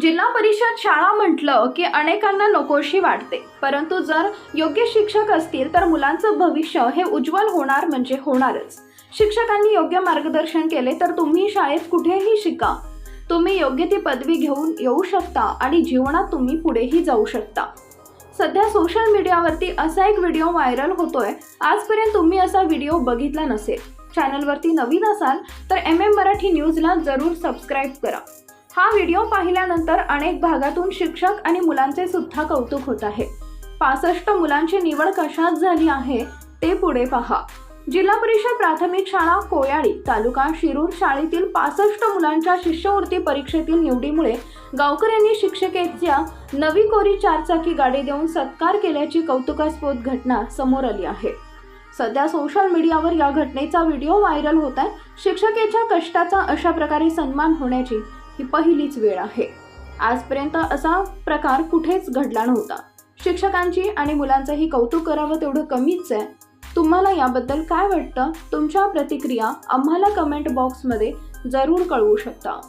जिल्हा परिषद शाळा म्हटलं की अनेकांना नकोशी वाटते. परंतु जर योग्य शिक्षक असतील तर मुलांचं भविष्य हे उज्ज्वल होणार म्हणजे होणारच. शिक्षकांनी योग्य मार्गदर्शन केले तर तुम्ही शाळेत कुठेही शिका. तुम्ही योग्य ती पदवी घेऊन येऊ शकता आणि जीवनात तुम्ही पुढेही जाऊ शकता. सध्या सोशल मीडियावरती असा एक व्हिडिओ व्हायरल होतोय. आजपर्यंत तुम्ही असा व्हिडिओ बघितला नसेल. चॅनलवरती नवीन असाल तर एम एम मराठी न्यूजला जरूर सबस्क्राईब करा. हा व्हिडिओ पाहिल्यानंतर अनेक भागातून शिक्षक आणि मुलांचे सुद्धा कौतुक होत आहे. पासष्ट मुलांची निवड कशात झाली आहे ते पुढे पहा. जिल्हा परिषद प्राथमिक शाळा कोयाळी तालुका शिरूर शाळेतील पासष्ट मुलांच्या शिष्यवृत्ती परीक्षेतील निवडीमुळे गावकऱ्यांनी शिक्षकेच्या नवी कोरी चारचाकी गाडी देऊन सत्कार केल्याची कौतुकास्पद घटना समोर आली आहे. सध्या सोशल मीडियावर या घटनेचा व्हिडिओ व्हायरल होत आहे. शिक्षकेच्या कष्टाचा अशा प्रकारे सन्मान होण्याची ही पहिलीच वेळ आहे. आजपर्यंत असा प्रकार कुठेच घडला नव्हता. शिक्षकांची आणि मुलांचंही कौतुक करावं तेवढं कमीच आहे. तुम्हाला याबद्दल काय वाटतं? तुमच्या प्रतिक्रिया आम्हाला कमेंट बॉक्समध्ये जरूर कळवू शकता.